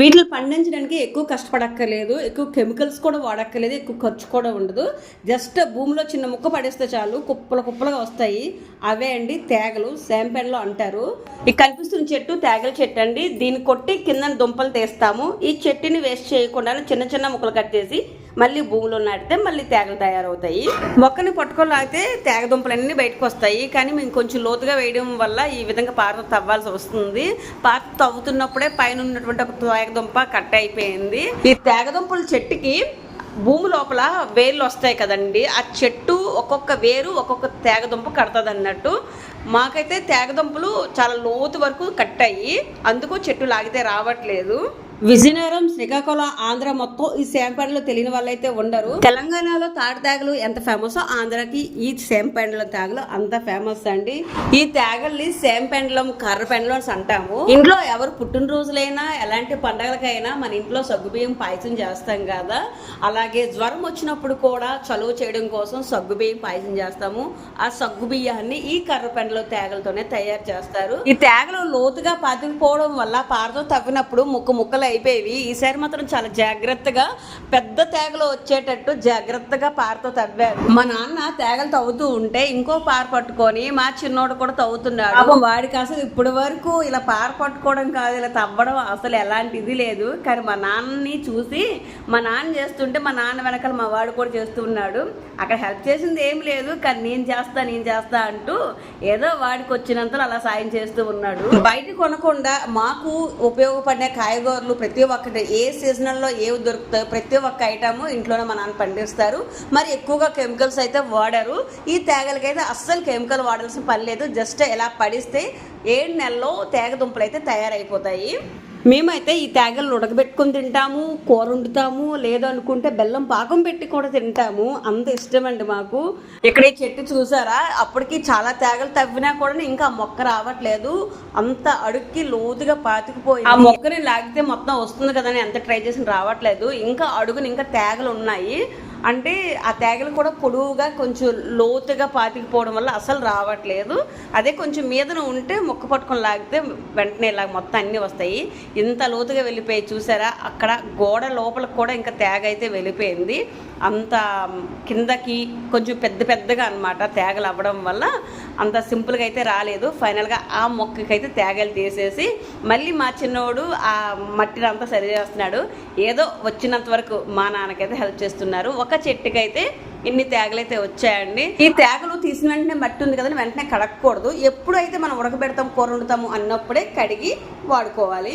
వీటిని పండించడానికి ఎక్కువ కష్టపడక్కర్లేదు ఎక్కువ కెమికల్స్ కూడా వాడక్కర్లేదు ఎక్కువ ఖర్చు కూడా ఉండదు. జస్ట్ భూమిలో చిన్న ముక్క పడేస్తే చాలు కుప్పలు కుప్పలుగా వస్తాయి. అవే అండి తేగలు శాంపెన్లో అంటారు. ఈ కనిపిస్తున్న చెట్టు తేగల చెట్టు అండి. దీన్ని కొట్టి కింద దుంపలు తీస్తాము. ఈ చెట్టుని వేస్ట్ చేయకుండా చిన్న చిన్న ముక్కలు కట్టేసి మళ్ళీ భూమిలో నాటితే మళ్ళీ తేగలు తయారవుతాయి. మొక్కని పట్టుకోలేకపోతే తేగ దుంపలన్నీ బయటకు వస్తాయి కానీ మేము కొంచెం లోతుగా వేయడం వల్ల ఈ విధంగా పాత తవ్వాల్సి వస్తుంది. పాత తవ్వుతున్నప్పుడే పైన ఉన్నటువంటి ఒక తేగదుంప కట్ అయిపోయింది. ఈ తేగదుంపల చెట్టుకి భూమి లోపల వేర్లు వస్తాయి కదండి. ఆ చెట్టు ఒక్కొక్క వేరు ఒక్కొక్క తేగదుంప కడుతుంది అన్నట్టు మాకైతే తేగదుంపలు చాలా లోతు వరకు కట్టాయి. అందుకు చెట్టు లాగితే రావట్లేదు. విజయనగరం శ్రీకాకుళం ఆంధ్ర మొత్తం ఈ సేంపండ్లు తెలియని వాళ్ళైతే ఉండరు. తెలంగాణలో తాటి తేగలు ఎంత ఫేమస్ ఆంధ్రకి ఈ సేంపెండ్ల తేగలు అంత ఫేమస్ అండి. ఈ తేగల్ని సేంపెండ్లం కర్ర పెండ్లం అని అంటాము. ఇంట్లో ఎవరు పుట్టినరోజులైనా ఎలాంటి పండగలకైనా మన ఇంట్లో సగ్గుబియ్యం పాయసం చేస్తాం కదా. అలాగే జ్వరం వచ్చినప్పుడు కూడా చలువ చేయడం కోసం సగ్గుబియ్యం పాయసం చేస్తాము. ఆ సగ్గు బియ్యాన్ని ఈ కర్ర పెండలో తేగలతోనే తయారు చేస్తారు. ఈ తేగలు లోతుగా పాతుకుపోవడం వల్ల పారతో తవ్వినప్పుడు ముక్క ముక్కలు అయిపోయేవి. ఈసారి మాత్రం చాలా జాగ్రత్తగా పెద్ద తేగలు వచ్చేటట్టు జాగ్రత్తగా పారతో తవ్వారు. మా నాన్న తేగలు తవ్వుతూ ఉంటే ఇంకో పార పట్టుకొని మా చిన్నోడు కూడా తవ్వుతున్నాడు. పాపం వాడికి అసలు ఇప్పటి వరకు ఇలా పార పట్టుకోవడం కాదు ఇలా తవ్వడం అసలు ఎలాంటి ఇది లేదు. కానీ మా నాన్నని చూసి మా నాన్న చేస్తుంటే మా నాన్న వెనకాల మా వాడు కూడా చేస్తున్నాడు అక్కడ హెల్ప్ చేసింది ఏం లేదు కానీ నేను చేస్తా నేను చేస్తా అంటూ ఏదో వాడికి వచ్చినంతలో అలా సాయం చేస్తూ ఉన్నాడు. బయట కొనకుండా మాకు ఉపయోగపడే కాయగూరలు ప్రతి ఒక్కటి ఏ సీజనల్లో ఏవి దొరుకుతాయో ప్రతి ఒక్క ఐటమ్ ఇంట్లోనే మా నాన్న పండిస్తారు. మరి ఎక్కువగా కెమికల్స్ అయితే వాడరు. ఈ తేగలకైతే అస్సలు కెమికల్ వాడాల్సిన పని లేదు. జస్ట్ ఎలా పడిస్తే ఏడు నెలల్లో తేగ దుంపలు అయితే తయారైపోతాయి. మేమైతే ఈ తేగలను ఉడకబెట్టుకొని తింటాము కూర వండుతాము లేదనుకుంటే బెల్లం పాకం పెట్టి కూడా తింటాము. అంత ఇష్టం అండి మాకు. ఇక్కడ ఈ చెట్టు చూసారా? అప్పటికి చాలా తేగలు తవ్వినా కూడా ఇంకా మొక్క రావట్లేదు. అంత అడుక్కి లోతుగా పాతుకుపోయి ఆ మొక్కని లాగితే మొత్తం వస్తుంది కదా ఎంత ట్రై చేసిన రావట్లేదు. ఇంకా అడుగుని ఇంకా తేగలు ఉన్నాయి. అంటే ఆ తేగలు కూడా పొడవుగా కొంచెం లోతుగా పాతికిపోవడం వల్ల అసలు రావట్లేదు. అదే కొంచెం మీదన ఉంటే మొక్క పట్టుకొని లాగితే వెంటనే ఇలా మొత్తం అన్నీ వస్తాయి. ఇంత లోతుగా వెళ్ళిపోయి చూసారా? అక్కడ గోడ లోపలికి కూడా ఇంకా తేగ అయితే వెళ్ళిపోయింది. అంత కిందకి కొంచెం పెద్ద పెద్దగా అనమాట తేగలు అవ్వడం వల్ల. అంత సింపుల్గా అయితే రాలేదు. ఫైనల్గా ఆ మొక్కకైతే తేగలు తీసేసి మళ్ళీ మా చిన్నోడు ఆ మట్టిని అంతా సరి చేస్తున్నాడు. ఏదో వచ్చినంత వరకు మా నాన్నకైతే హెల్ప్ చేస్తున్నారు. ఒక చెట్టుకైతే ఇన్ని తేగలైతే వచ్చాయండి. ఈ తేగలు తీసిన వెంటనే మట్టి ఉంది కదండి వెంటనే కడగకూడదు ఎప్పుడైతే మనం ఉడకబెడతాం కూర వండుతాము అన్నప్పుడే కడిగి వాడుకోవాలి.